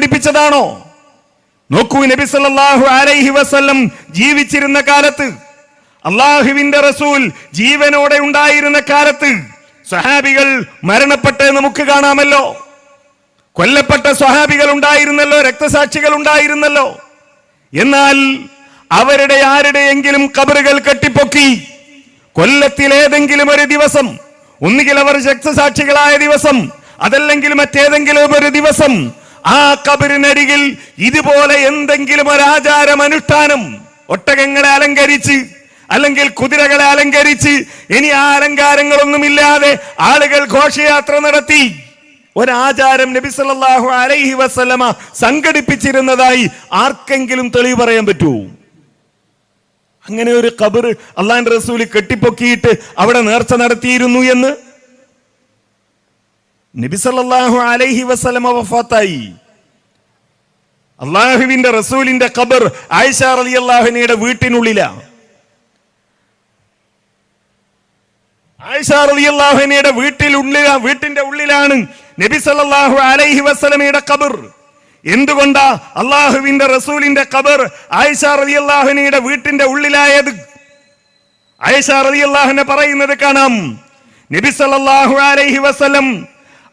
പഠിപ്പിച്ചതാണോ? നോക്കൂ നബി സല്ലല്ലാഹു അലൈഹി വസല്ലം ജീവിച്ചിരുന്ന കാലത്ത് അള്ളാഹുവിന്റെ റസൂൽ ജീവനോടെ ഉണ്ടായിരുന്ന കാലത്ത് സ്വഹാബികൾ മരണപ്പെട്ട് നമുക്ക് കാണാമല്ലോ. കൊല്ലപ്പെട്ട സ്വഹാബികൾ ഉണ്ടായിരുന്നല്ലോ രക്തസാക്ഷികൾ ഉണ്ടായിരുന്നല്ലോ. എന്നാൽ അവരുടെ ആരുടെയെങ്കിലും കബറുകൾ കെട്ടിപ്പൊക്കി കൊല്ലത്തിലേതെങ്കിലും ഒരു ദിവസം ഒന്നുകിൽ അവർ രക്തസാക്ഷികളായ ദിവസം അതല്ലെങ്കിൽ മറ്റേതെങ്കിലും ഒരു ദിവസം ആ കബറിനരികിൽ ഇതുപോലെ എന്തെങ്കിലും ഒരു ആചാരം അനുഷ്ഠാനം. ഒട്ടകങ്ങളെ അലങ്കരിച്ച് അല്ലെങ്കിൽ കുതിരകളെ അലങ്കരിച്ച് ഇനി ആ അലങ്കാരങ്ങളൊന്നുമില്ലാതെ ആളുകൾ ഘോഷയാത്ര നടത്തി. ഒരാചാരം നബി സല്ലല്ലാഹു അലൈഹി വസല്ലമ സംഘടിപ്പിച്ചിരുന്നതായി ആർക്കെങ്കിലും തെളിവ് പറയാൻ പറ്റുമോ അങ്ങനെ ഒരു കബർ അള്ളാൻ റസൂൽ കെട്ടിപ്പൊക്കിയിട്ട് അവിടെ നേർച്ച നടത്തിയിരുന്നു എന്ന്? നബി സല്ലല്ലാഹു അലൈഹി വസല്ലമ വഫാത്തായി. അള്ളാഹുവിന്റെ റസൂലിന്റെ ഖബർ ആയിഷ അള്ളാഹുനയുടെ വീട്ടിനുള്ളിലാണ് ആയിഷ അള്ളാഹുനയുടെ വീട്ടിലുള്ളിലാ വീട്ടിന്റെ ഉള്ളിലാണ് നബി സല്ലല്ലാഹു അലൈഹി വസല്ലമയുടെ ഖബർ. എന്തുകൊണ്ടാ അള്ളാഹുവിന്റെ റസൂലിന്റെ ഖബർ ആയിഷ അള്ളാഹുനയുടെ വീട്ടിന്റെ ഉള്ളിലായത്? ആയിഷ അള്ളാഹുനെ പറയുന്നത് കാണാം. നബി സല്ലല്ലാഹു അലൈഹി വസല്ലം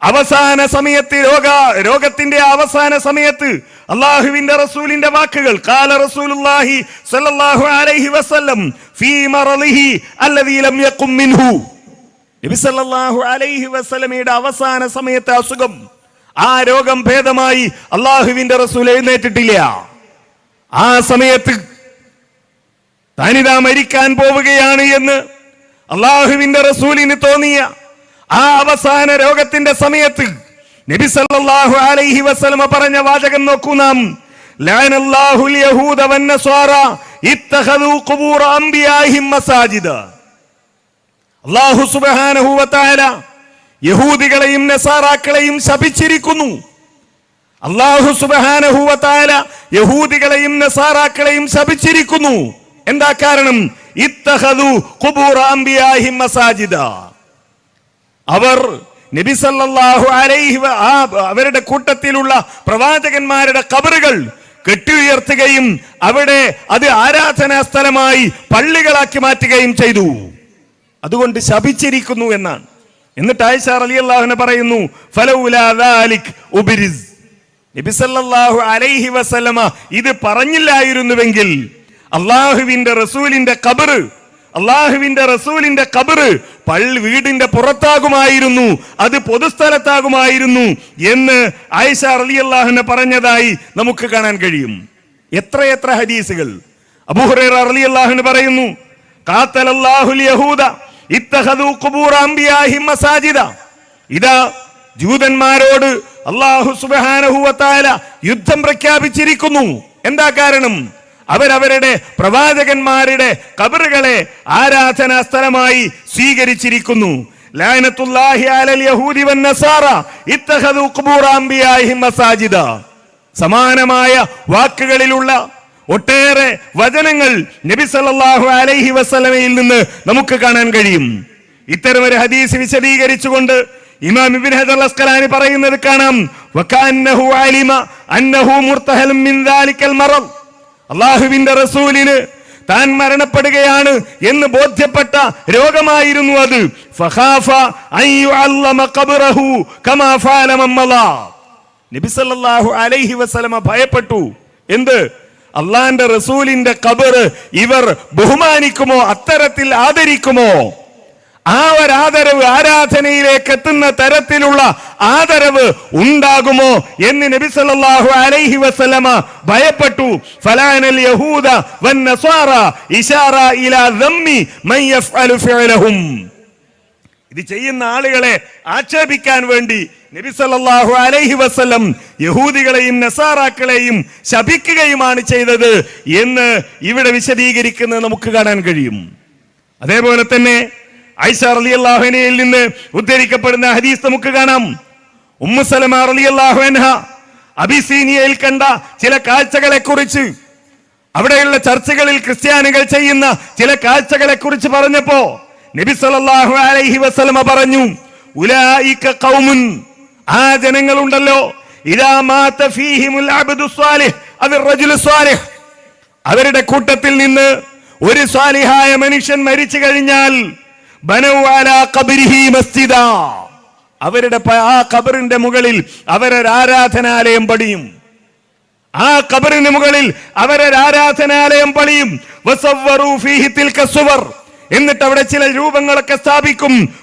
അവസാന സമയത്ത് രോഗ രോഗത്തിന്റെ അവസാന സമയത്ത് അള്ളാഹുവിന്റെ റസൂലിന്റെ വാക്കുകൾ കാല റസൂലുള്ളാഹി സല്ലല്ലാഹു അലൈഹി വസല്ലം ഫീ മറളിഹി അല്ലദീ ലം യഖും മിൻഹു. നബി സല്ലല്ലാഹു അലൈഹി വസല്ലമയുടെ അവസാന സമയത്തെ അസുഖം ആ രോഗം ഭേദമായി അള്ളാഹുവിന്റെ റസൂൽ എഴുന്നേറ്റിട്ടില്ല. ആ സമയത്ത് താനിതാ മരിക്കാൻ പോവുകയാണ് എന്ന് അള്ളാഹുവിന്റെ റസൂലിന് തോന്നിയ ആ അവസാന രോഗത്തിന്റെ സമയത്ത് നബി സല്ലല്ലാഹു അലൈഹി വസല്ലമ പറഞ്ഞ വാചകം നോക്കൂ നാം. ലഅനല്ലാഹുൽ യഹൂദ വന്നസ്വാറ ഇത്തഖദു ഖുബൂർ അംബിയാഹിം മസാജിദ. അല്ലാഹു സുബ്ഹാനഹു വതആല യഹൂദികളെയും നസാറാക്കളെയും ശപിച്ചിരിക്കുന്നു. അല്ലാഹു സുബ്ഹാനഹു വതആല യഹൂദികളെയും നസാറാക്കളെയും ശപിച്ചിരിക്കുന്നു. എന്താ കാരണം? ഇത്തഖദു ഖുബൂർ അംബിയാഹിം മസാജിദ. അവർ നബിസല്ലാഹു അലൈഹി അവരുടെ കൂട്ടത്തിലുള്ള പ്രവാചകന്മാരുടെ കബറുകൾ കെട്ടിയുയർത്തുകയും അവിടെ അത് ആരാധനാ സ്ഥലമായി പള്ളികളാക്കി മാറ്റുകയും ചെയ്തു. അതുകൊണ്ട് ശപിച്ചിരിക്കുന്നു എന്നാണ്. എന്നിട്ട് ആയിഷ അള്ളാഹുനെ പറയുന്നു ഉബിരിസ്. അലൈഹി വസല്ലമ ഇത് പറഞ്ഞില്ലായിരുന്നുവെങ്കിൽ അള്ളാഹുവിന്റെ റസൂലിന്റെ കബറ് അള്ളാഹുവിന്റെ റസൂലിന്റെ കബറ് പള്ളി വീടിന്റെ പുറത്താകുമായിരുന്നു അത് പൊതുസ്ഥലത്താകുമായിരുന്നു എന്ന് ആയിഷ റളിയല്ലാഹുവിനെ പറഞ്ഞതായി നമുക്ക് കാണാൻ കഴിയും. എത്രയെത്ര ഹദീസുകൾ. അബൂഹുറൈറ അള്ളാഹുന് പറയുന്നു കാത്തലല്ലാഹുൽ യഹൂദ ഇത്തഖദൂ ഖുബൂറ അംബിയാഹിം മസാജിദ. ഇതാ ജൂതന്മാരോട് അള്ളാഹു സുബ്ഹാനഹു വതആല യുദ്ധം പ്രഖ്യാപിച്ചിരിക്കുന്നു. എന്താ കാരണം? അവരവരുടെ പ്രവാചകന്മാരുടെ കബറുകളെ ആരാധനാ സ്ഥലമായി സ്വീകരിച്ചിരിക്കുന്നു. സമാനമായ വാക്കുകളിലുള്ള ഒട്ടേറെ വചനങ്ങൾ നബി സല്ലല്ലാഹു അലൈഹി വസല്ലമയിൽ നിന്ന് നമുക്ക് കാണാൻ കഴിയും. ഇത്തരം ഒരു ഹദീസ് വിശദീകരിച്ചുകൊണ്ട് ഇമാം ഇബ്നു ഹജർ പറയുന്നത് കാണാം. അന്നഹു മിൻ ദാലിക്കൽ അള്ളാഹുവിന്റെ റസൂലിന് താൻ മരണപ്പെടുകയാണ് എന്ന് ബോധ്യപ്പെട്ട രോഗമായിരുന്നു അത്. അലൈഹി വസലമ ഭയപ്പെട്ടു. എന്ത്? അള്ളാന്റെ റസൂലിന്റെ കബർ ഇവർ ബഹുമാനിക്കുമോ? അത്തരത്തിൽ ആദരിക്കുമോ? ആ ഒരു ആദരവ് ആരാധനയിലേക്ക് എത്തുന്ന തരത്തിലുള്ള ആദരവ് ഉണ്ടാകുമോ എന്ന് നബി സല്ലല്ലാഹു അലൈഹി വസല്ലമ ഭയപ്പെട്ടു. ഫലാനൽ യഹൂദ വൻ നസാറ ഇശാറ ഇലാ ദമ്മി മൻ യഫ്അലു ഫിഅലഹും. ഇത് ചെയ്യുന്ന ആളുകളെ ആക്ഷേപിക്കാൻ വേണ്ടി നബി സല്ലല്ലാഹു അലൈഹി വസല്ലം യഹൂദികളെയും നസാറാക്കളെയും ശപിക്കുകയുമാണ് ചെയ്തത് എന്ന് ഇവിടെ വിശദീകരിക്കുന്നത് നമുക്ക് കാണാൻ കഴിയും. അതേപോലെ തന്നെ ഐഷ റളിയല്ലാഹുവിനയിൽ നിന്ന് ഉദ്ധരിക്കപ്പെടുന്ന ഹദീസ് നമുക്ക് കാണാം. ഉമ്മു റളിയല്ലാഹു അൻഹ അബിസീനിയയിൽ കണ്ട ചില കാഴ്ചകളെ കുറിച്ച് അവിടെയുള്ള ചർച്ചകളിൽ ക്രിസ്ത്യാനികൾ ചെയ്യുന്ന ചില കാഴ്ചകളെ കുറിച്ച് പറഞ്ഞപ്പോ നബി സല്ലല്ലാഹു അലൈഹി വസല്ലമ പറഞ്ഞു ഉലായിക ഖൗമുൻ ആ ജനങ്ങളുണ്ടല്ലോ ഇദാ മാത അബ്ദു അവരുടെ കൂട്ടത്തിൽ നിന്ന് ഒരു സ്വാലിഹായ മനുഷ്യൻ മരിച്ചു കഴിഞ്ഞാൽ അവരുടെ ആ കബറിന്റെ മുകളിൽ അവരൊരു ആരാധനാലയം പണിയും. ആ കബറിന് മുകളിൽ അവരൊരു ആരാധനാലയം പണിയും. എന്നിട്ട് അവിടെ ചില രൂപങ്ങളൊക്കെ സ്ഥാപിക്കും.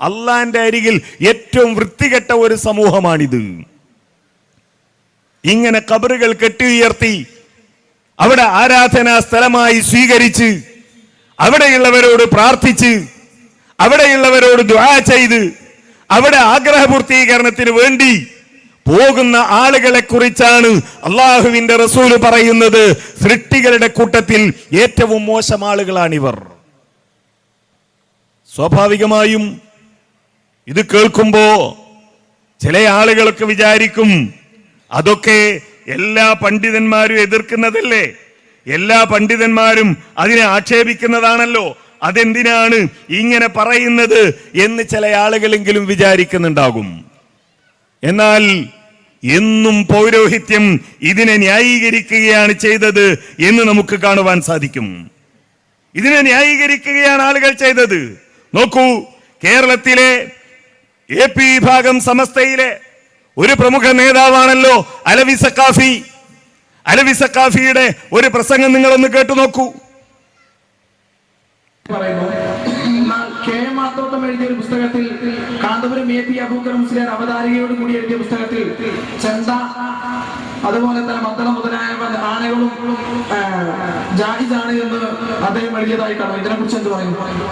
അള്ളാന്റെ അരികിൽ ഏറ്റവും വൃത്തികെട്ട ഒരു സമൂഹമാണിത്. ഇങ്ങനെ കബറുകൾ കെട്ടിയുയർത്തി അവിടെ ആരാധനാ സ്ഥലമായി സ്വീകരിച്ച് അവിടെയുള്ളവരോട് പ്രാർത്ഥിച്ച് അവിടെയുള്ളവരോട് ദ്വാ ചെയ്ത് അവിടെ ആഗ്രഹപൂർത്തീകരണത്തിന് വേണ്ടി പോകുന്ന ആളുകളെ കുറിച്ചാണ് അള്ളാഹുവിന്റെ റസൂൽ പറയുന്നത്. സൃഷ്ടികളുടെ കൂട്ടത്തിൽ ഏറ്റവും മോശം ആളുകളാണിവർ. സ്വാഭാവികമായും ഇത് കേൾക്കുമ്പോ ചില ആളുകളൊക്കെ വിചാരിക്കും അതൊക്കെ എല്ലാ പണ്ഡിതന്മാരും എതിർക്കുന്നതല്ലേ? എല്ലാ പണ്ഡിതന്മാരും അതിനെ ആക്ഷേപിക്കുന്നതാണല്ലോ. അതെന്തിനാണ് ഇങ്ങനെ പറയുന്നത് എന്ന് ചില ആളുകളെങ്കിലും വിചാരിക്കുന്നുണ്ടാകും. എന്നാൽ എന്നും പൗരോഹിത്യം ഇതിനെ ന്യായീകരിക്കുകയാണ് ചെയ്തത് എന്ന് നമുക്ക് കാണുവാൻ സാധിക്കും. ഇതിനെ ന്യായീകരിക്കുകയാണ് ആളുകൾ ചെയ്തത്. നോക്കൂ കേരളത്തിലെ എ പി വിഭാഗം സമസ്തയിലെ ഒരു പ്രമുഖ നേതാവാണല്ലോ അലവി സക്കാഫി. അലവി സക്കാഫിയുടെ ഒരു പ്രസംഗം നിങ്ങളൊന്ന് കേട്ടു നോക്കൂ. എം എഴുതിയ ഒരു പുസ്തകത്തിൽ കാന്തപുരം എ പി അബൂക്കർ മുസ്ലിയാർ അവതാരികയോട് കൂടി എഴുതിയ പുസ്തകത്തിൽ ചെണ്ട അതുപോലെ തന്നെ മദ്ദളം മുതലായ ആനകളും ആ, ജാഹിദാണ് എന്ന് അദ്ദേഹം എഴുതിയതായി കാണും. ഇതിനെ കുറിച്ച് എന്ത് പറയുന്നു?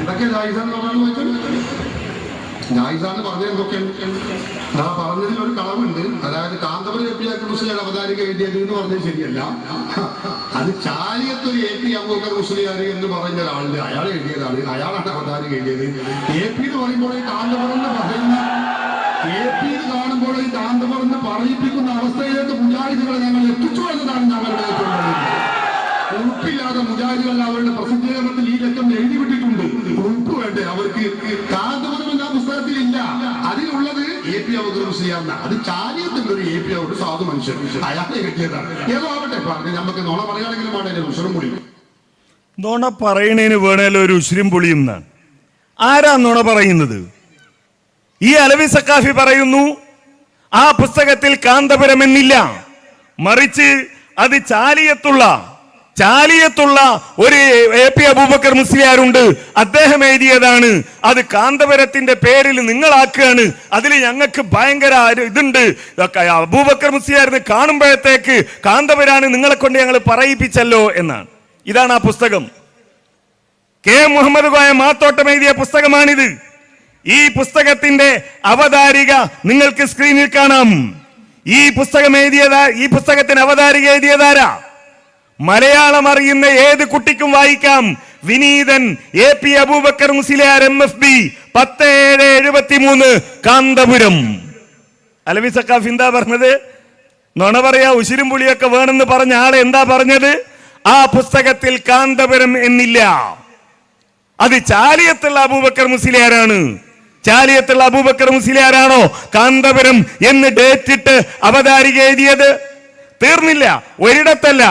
എന്തൊക്കെ എന്ന് പറഞ്ഞു വെച്ചാൽ പറഞ്ഞ എന്തൊക്കെ? ആ പറഞ്ഞതിൽ ഒരു കളവുണ്ട്. അതായത് കാന്തപുരം എ പി മുസ്ലിയാർ അവതാരിക എഴുതിയത് എന്ന് പറഞ്ഞത് ശരിയല്ല. അത് ചാലിയത്തൊരു എ പി അബൂക്കർ മുസ്ലിയാർ എന്ന് പറഞ്ഞ ഒരാളിൽ അയാൾ എഴുതിയതാണ്. അയാളാണ് അവതാരിക എഴുതിയത്. എ പി എന്ന് പറയുമ്പോൾ ഈ കാന്തപുരം പറയുന്ന എ പി കാണുമ്പോൾ ഈ കാന്തപുരം എന്ന് പറയിപ്പിക്കുന്ന അവസ്ഥയിലേക്ക് മുജാഹിദുകളെ ഞങ്ങൾ എത്തിച്ചു എന്നതാണ് ഞങ്ങളുടെ ഉറപ്പില്ലാതെ മുജാഹിദുകൾ അവരുടെ പ്രസിദ്ധീകരണത്തിൽ ഈ ലക്കം എഴുതി വിട്ടിട്ടുണ്ട്. ഉറപ്പ് വേണ്ടേ? അവർക്ക് കാന്തപുരം പുസ്തകത്തിൽ ഇല്ല അതിലുള്ളത് എ പി അവതർ മുസ്ലിയാർന്ന അത് ചാരിയത്തിന്റെ ഒരു എ പി ഒരു സാധു മനുഷ്യൻ. അയാളെ കിട്ടിയതാണ്. ഏതോ ആവട്ടെ പറഞ്ഞു നമുക്ക് നോണ പറയുകയാണെങ്കിലും ആണ് ഉഷറും കൂടി നോണ പറയണേന് വേണേലോ ഒരു ഉശ്രീം പുളിയും എന്നാണ്. ആരാ നുണ പറയുന്നത്? ഈ അലവി സക്കാഫി പറയുന്നു ആ പുസ്തകത്തിൽ കാന്തപുരം എന്നില്ല മറിച്ച് അത് ചാലിയത്തുള്ള ചാലിയത്തുള്ള ഒരു എ പി അബൂബക്കർ മുസ്ലിയാരുണ്ട്. അദ്ദേഹം എഴുതിയതാണ് അത് കാന്തപുരത്തിന്റെ പേരിൽ നിങ്ങളാക്കുകയാണ്. അതിൽ ഞങ്ങൾക്ക് ഭയങ്കര ഇതുണ്ട്. അബൂബക്കർ മുസ്ലിയാരിന് കാണുമ്പോഴത്തേക്ക് കാന്തപുരാണ് നിങ്ങളെ കൊണ്ട് ഞങ്ങൾ പറയിപ്പിച്ചല്ലോ എന്നാണ്. ഇതാണ് ആ പുസ്തകം. കെ മുഹമ്മദ് കോയ മാത്തോട്ടം എഴുതിയ പുസ്തകമാണിത്. ഈ പുസ്തകത്തിന്റെ അവതാരിക നിങ്ങൾക്ക് സ്ക്രീനിൽ കാണാം. ഈ പുസ്തകം എഴുതിയതാ ഈ പുസ്തകത്തിന് അവതാരിക എഴുതിയതാരാ? മലയാളം അറിയുന്ന ഏത് കുട്ടിക്കും വായിക്കാം. വിനീതൻ A P Aboobacker Musliyar M F B പത്ത് ഏഴ് എഴുപത്തി മൂന്ന് കാന്തപുരം. അലവി സക്കാഫ് എന്താ പറഞ്ഞത്? നുണ പറയാ ഉശിരും പുളിയൊക്കെ വേണമെന്ന് പറഞ്ഞ ആളെ എന്താ പറഞ്ഞത്? ആ പുസ്തകത്തിൽ കാന്തപുരം എന്നില്ല. അത് ചാലിയത്തുള്ള അബൂബക്കർ മുസ്ലിയാരാണ്. ചാലിയത്തുള്ള അബൂബക്കർ മുസ്ലിയാരാണോ? കാന്തപുരം എന്ന് ഡേറ്റിട്ട് അവതാരിക എഴുതിയത്? തീർന്നില്ല. ഒരിടത്തല്ല.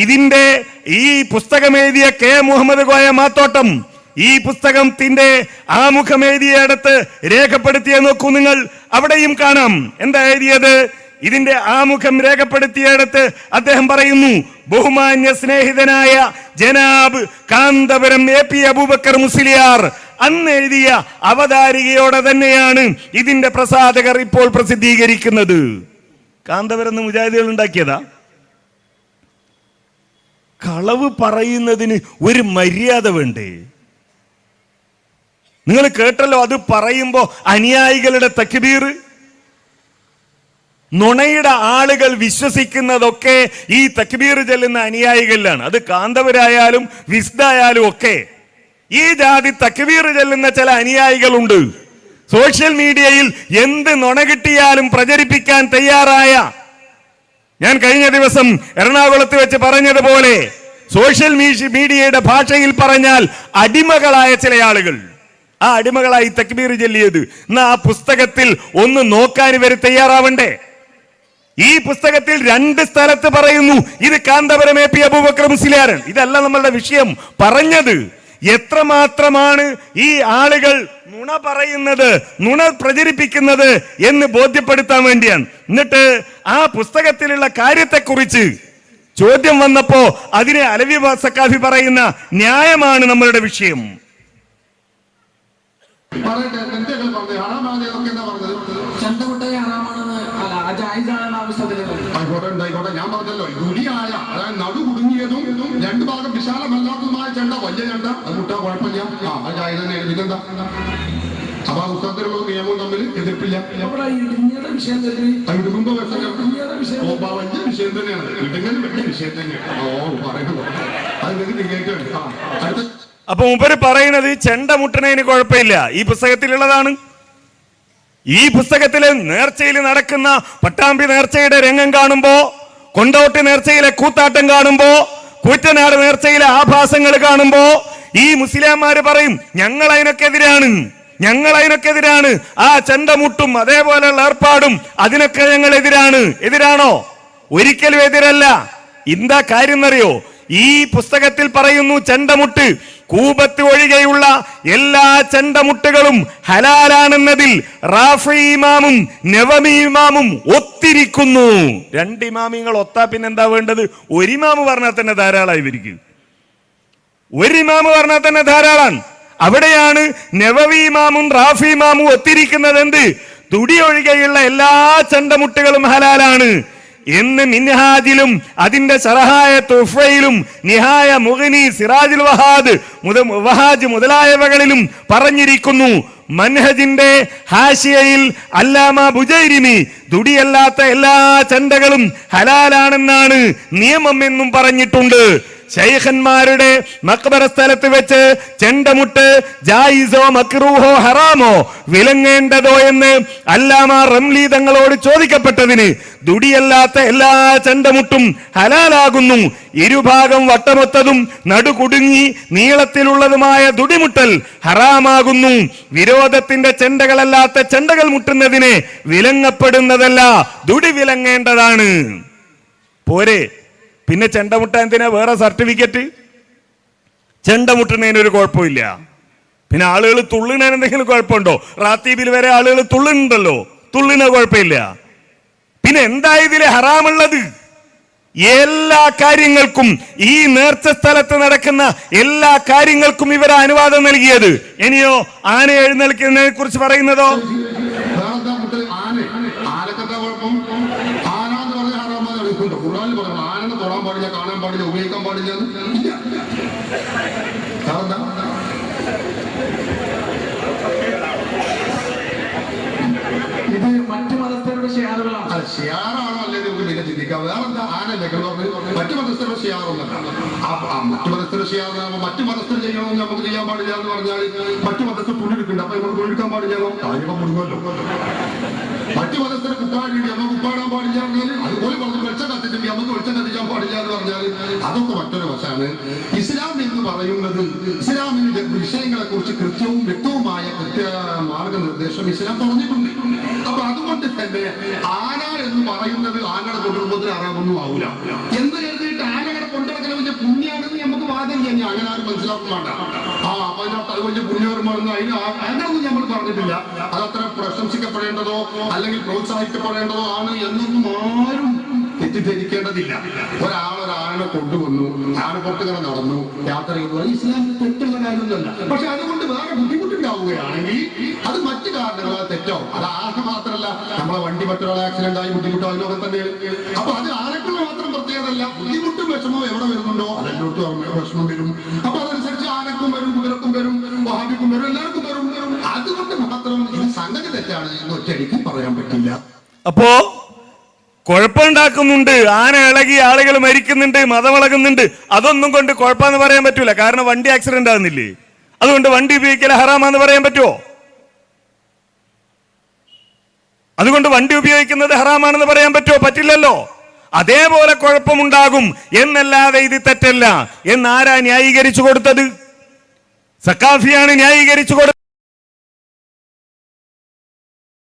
ഇതിന്റെ ഈ പുസ്തകം എഴുതിയ കെ മുഹമ്മദ് കോയ മാത്തോട്ടം ഈ പുസ്തകത്തിന്റെ ആമുഖം എഴുതിയടത്ത് രേഖപ്പെടുത്തിയ നോക്കൂ നിങ്ങൾ അവിടെയും കാണാം. എന്താ എഴുതിയത്? ഇതിന്റെ ആമുഖം രേഖപ്പെടുത്തിയടത്ത് അദ്ദേഹം പറയുന്നു ബഹുമാന്യ സ്നേഹിതനായ ജനാബ് കാന്തപുരം എ പി അബൂബക്കർ മുസ്ലിയാർ അന്ന് എഴുതിയ അവതാരികയോടെ തന്നെയാണ് ഇതിന്റെ പ്രസാധകർ ഇപ്പോൾ പ്രസിദ്ധീകരിക്കുന്നത്. കാന്തപുരം മുജാഹിദികൾ ഉണ്ടാക്കിയതാ? കളവ് പറയുന്നതിന് ഒരു മര്യാദ വേണ്ടേ? നിങ്ങൾ കേട്ടല്ലോ അത് പറയുമ്പോൾ അനുയായികളുടെ തക്ബീർ. നുണയുടെ ആളുകൾ വിശ്വസിക്കുന്നതൊക്കെ ഈ തക്ബീർ ചെല്ലുന്ന അനുയായികളിലാണ്. അത് കാന്തവരായാലും വിസ്ഡായാലും ഒക്കെ. ഈ ജാതി തക്ബീർ ചെല്ലുന്ന ചില അനുയായികളുണ്ട്. സോഷ്യൽ മീഡിയയിൽ എന്ത് നുണ കിട്ടിയാലും പ്രചരിപ്പിക്കാൻ തയ്യാറായ ഞാൻ കഴിഞ്ഞ ദിവസം എറണാകുളത്ത് വെച്ച് പറഞ്ഞതുപോലെ സോഷ്യൽ മീഡിയയുടെ ഭാഷയിൽ പറഞ്ഞാൽ അടിമകളായ ചില ആളുകൾ. ആ അടിമകളായി തക്ബീർ ചൊല്ലിയത് എന്നാ ആ പുസ്തകത്തിൽ ഒന്ന് നോക്കാൻ വരെ തയ്യാറാവണ്ടേ? ഈ പുസ്തകത്തിൽ രണ്ട് സ്ഥലത്ത് പറയുന്നു ഇത് കാന്തപുരം എ പി അബൂബക്കർ മുസ്ലിയാരൻ. ഇതല്ല നമ്മളുടെ വിഷയം. പറഞ്ഞത് എത്രമാത്രമാണ് ഈ ആളുകൾ നുണ പറയുന്നത് നുണ പ്രചരിപ്പിക്കുന്നത് എന്ന് ബോധ്യപ്പെടുത്താൻ വേണ്ടിയാണ്. എന്നിട്ട് ആ പുസ്തകത്തിലുള്ള കാര്യത്തെക്കുറിച്ച് ചോദ്യം വന്നപ്പോ അതിനെ അലവി സക്കാഫി പറയുന്ന ന്യായമാണ് നമ്മളുടെ വിഷയം. ആയിക്കോട്ടെ ഞാൻ പറഞ്ഞല്ലോ ദുരിയായ അതായത് നടു കുടുങ്ങിയതും രണ്ട് ഭാഗം വിശാലമല്ലാത്തതുമായ ചെണ്ട വലിയ ചെണ്ട. അത് കുട്ടാ കുഴപ്പമില്ല. ആ അത് ചായ തന്നെ അപ്പൊ ആ പുസ്തകത്തിലുള്ള നിയമവും തമ്മിൽ എതിർപ്പില്ല. അവിടെ ഇടുങ്ങിയുടെ വിഷയം തന്നെ. ബ- വലിയ വിഷയം. തന്നെയാണ്. ഇടുങ്ങൽ വലിയ വിഷയം തന്നെയാണ്. ഓ പറയുന്നത് അത് നിങ്ങൾക്ക് ആ അടുത്ത. അപ്പൊ മുമ്പര് പറയണത് ചെണ്ട മുട്ടണതിന് കുഴപ്പമില്ല. ഈ പുസ്തകത്തിലുള്ളതാണ്. ഈ പുസ്തകത്തിലെ നേർച്ചയിൽ നടക്കുന്ന പട്ടാമ്പി നേർച്ചയുടെ രംഗം കാണുമ്പോ കൊണ്ടോട്ടി നേർച്ചയിലെ കൂത്താട്ടം കാണുമ്പോ കൂറ്റനാട് നേർച്ചയിലെ ആഭാസങ്ങൾ കാണുമ്പോ ഈ മുസ്ലിംമാര് പറയും ഞങ്ങൾ അതിനൊക്കെ എതിരാണ് ഞങ്ങൾ അതിനൊക്കെ എതിരാണ് ആ ചെണ്ടമുട്ടും അതേപോലെയുള്ള ഏർപ്പാടും അതിനൊക്കെ ഞങ്ങൾ എതിരാണ്. എതിരാണോ? ഒരിക്കലും എതിരല്ല. എന്താ കാര്യം എന്നറിയോ ഈ പുസ്തകത്തിൽ പറയുന്നു ചെണ്ടമുട്ട്. കൂപത്ത് ഒഴികെയുള്ള എല്ലാ ചെണ്ടമുട്ടുകളും ഹലാലാണെന്നതിൽ റാഫി ഇമാമും നവമി ഇമാമും ഒത്തിരിക്കുന്നു. രണ്ട് ഇമാമിങ്ങൾ ഒത്താ പിന്നെ എന്താ വേണ്ടത് ഒരിമാമ് പറഞ്ഞാൽ തന്നെ ധാരാളമായി ഇവർക്ക് ഒരിമാമ് പറഞ്ഞാൽ തന്നെ ധാരാളം അവിടെയാണ് നവവി റാഫിമാമും ഒത്തിരിക്കുന്നത് എന്ത് തുടി ഒഴികെയുള്ള എല്ലാ ചണ്ടമുട്ടുകളും ഹലാലാണ്. എന്ന് മിൻഹാദിലും അതിന്റെ സറഹായ തുഫയിലും നിഹായ മുഹനി സിറാജുൽ വഹാദ് മുത വഹാജ് മുതലായവകളിലും പറഞ്ഞിരിക്കുന്നു മൻഹജിന്റെ ഹാഷിയയിൽ അല്ലാമ ബുജൈരിമി തുടിയല്ലാത്ത എല്ലാ ചണ്ടകളും ഹലാലാണെന്നാണ് നിയമം എന്നും പറഞ്ഞിട്ടുണ്ട്. ശൈഖന്മാരുടെ മക്ബറ സ്ഥലത്ത് വെച്ച് ചെണ്ടമുട്ട് ജായിസോ മക്രൂഹോ ഹറാമോ വിലങ്ങേണ്ടതോ എന്ന് അല്ലാമ റംലി തങ്ങളോട് ചോദിക്കപ്പെട്ടതിന് ദുടിയല്ലാത്ത എല്ലാ ചെണ്ടമുട്ടും ഹലാലാകുന്നു. ഇരുഭാഗം വട്ടമൊത്തതും നടുകുടുങ്ങി നീളത്തിലുള്ളതുമായ ദുടിമുട്ടൽ ഹറാമാകുന്നു. വിരോധത്തിന്റെ ചെണ്ടകളല്ലാത്ത ചെണ്ടകൾ മുട്ടുന്നതിനെ വിലങ്ങപ്പെടുന്നതല്ല ദുടി വിലങ്ങേണ്ടതാണ്. പോരെ? പിന്നെ ചെണ്ടമുട്ട എന്തിനാ വേറെ സർട്ടിഫിക്കറ്റ്? ചെണ്ടമുട്ടുന്നതിന് ഒരു കുഴപ്പമില്ല. പിന്നെ ആളുകൾ തുള്ളിനതിന് എന്തെങ്കിലും കുഴപ്പമുണ്ടോ? റാത്തീബിൽ വരെ ആളുകൾ തുള്ളുന്നുണ്ടല്ലോ. തുള്ളിന് കുഴപ്പമില്ല. പിന്നെ എന്താ ഇതിലെ ഹറാമുള്ളത്? എല്ലാ കാര്യങ്ങൾക്കും ഈ നേർച്ച സ്ഥലത്ത് നടക്കുന്ന എല്ലാ കാര്യങ്ങൾക്കും ഇവർ അനുവാദം നൽകിയത്. ഇനിയോ ആന എഴുന്നേൽക്കുന്നതിനെ കുറിച്ച് പറയുന്നതോ? ഷിയാറാണോ? അല്ലെങ്കിൽ നമുക്ക് പിന്നെ ചിന്തിക്കാം വേറെന്താ ആനല്ലേ മറ്റു മതസ്ഥരുടെ ആ, മറ്റു ഷിയാർ മറ്റു മതസ്ഥർ ചെയ്യണമെന്ന് നമുക്ക് ചെയ്യാൻ പാടില്ല എന്ന് പറഞ്ഞാൽ മറ്റു മതസ്ഥർ തുണിയെടുക്കുന്നുണ്ട്. അപ്പൊ നമുക്ക് തുണിയെടുക്കാൻ പാടില്ല കാര്യങ്ങൾ മുഴുവല്ലോ. മറ്റു മതസ്ഥർ കുപ്പാടി നമുക്ക് കുപ്പാടാൻ പാടില്ല അതുപോലെ പറഞ്ഞു വെളിച്ചം കത്തിച്ചിട്ട് നമുക്ക് വെളിച്ചം കത്തിക്കാൻ പാടില്ല എന്ന് പറഞ്ഞാൽ അതൊക്കെ മറ്റൊരു വശമാണ്. ഇസ്ലാം എന്ന് പറയുന്നത് ഇസ്ലാമിന്റെ വിഷയങ്ങളെ കുറിച്ച് കൃത്യവും വ്യക്തവുമായ കൃത്യ മാർഗനിർദ്ദേശം ഇസ്ലാം പറഞ്ഞിട്ടുണ്ട് അപ്പൊ അതുകൊണ്ട് തന്നെ ആന എന്ന് പറയുന്നത് ആനയുടെ കൊണ്ടുവരുമ്പോൾ അറിയാമൊന്നും ആവൂല. എന്ന് കരുതിയിട്ട് ആനകളെ കൊണ്ടുവരുന്ന പുണ്യാണെന്ന് നമുക്ക് വാദം ചെയ്യാൻ ഞാൻ അങ്ങനെ ആരും മനസ്സിലാക്കും ആ അപ്പൊ അതിനകത്ത് അത് വലിയ പുണ്യകർമ്മമാണെന്ന് അതിന് അങ്ങനൊന്നും നമ്മൾ പറഞ്ഞിട്ടില്ല. അതത്ര പ്രശംസിക്കപ്പെടേണ്ടതോ അല്ലെങ്കിൽ പ്രോത്സാഹിക്കപ്പെടേണ്ടതോ ആണ് എന്നൊന്നും ആരും തെറ്റിദ്ധരിക്കേണ്ടതില്ല. ഒരാൾ ഒരാളിനെ കൊണ്ടുവന്നു ആന പുറത്തുകളെ നടന്നു യാത്ര ചെയ്തു. ഇസ്ലാം തെറ്റുള്ള കാര്യമൊന്നുമല്ല. പക്ഷെ അതുകൊണ്ട് വേറെ ബുദ്ധിമുട്ടുണ്ടാവുകയാണെങ്കിൽ അത് മറ്റു കാരണങ്ങളാ തെറ്റോ അത് ആർക്ക് മാത്രമല്ല നമ്മളെ വണ്ടി മറ്റൊരാളെ ആക്സിഡന്റ് ആയി ബുദ്ധിമുട്ടോ അതിനൊക്കെ തന്നെ അപ്പൊ അത് ആരൊക്കെ മാത്രം പ്രത്യേകതല്ല ബുദ്ധിമുട്ടും വിഷമവും എവിടെ വരുന്നുണ്ടോ അതെല്ലോട്ടും വിഷമം വരും. അപ്പൊ അതനുസരിച്ച് ആനക്കും വരും കുതിരക്കും വരും വഹാബിക്കും വരും എല്ലാവർക്കും വരും അതുകൊണ്ട് മാത്രം സംഗതി തെറ്റാണ് എന്ന് ഒറ്റയടിക്ക് പറയാൻ പറ്റില്ല. അപ്പോ കുഴപ്പമുണ്ടാക്കുന്നുണ്ട്. ആന ഇളകി ആളുകൾ മരിക്കുന്നുണ്ട് മതമിളകുന്നുണ്ട്. അതൊന്നും കൊണ്ട് കുഴപ്പമെന്ന് പറയാൻ പറ്റൂല. കാരണം വണ്ടി ആക്സിഡന്റ് ആകുന്നില്ലേ അതുകൊണ്ട് വണ്ടി ഉപയോഗിക്കൽ ഹറാമാന്ന് പറയാൻ പറ്റുമോ അതുകൊണ്ട് വണ്ടി ഉപയോഗിക്കുന്നത് ഹറാമാണെന്ന് പറയാൻ പറ്റുമോ പറ്റില്ലല്ലോ. അതേപോലെ കുഴപ്പമുണ്ടാകും എന്നല്ലാതെ ഇത് തെറ്റല്ല. എന്നാരാ ന്യായീകരിച്ചു കൊടുത്തത്? സക്കാഫിയാണ് ന്യായീകരിച്ചു കൊടുത്തത്.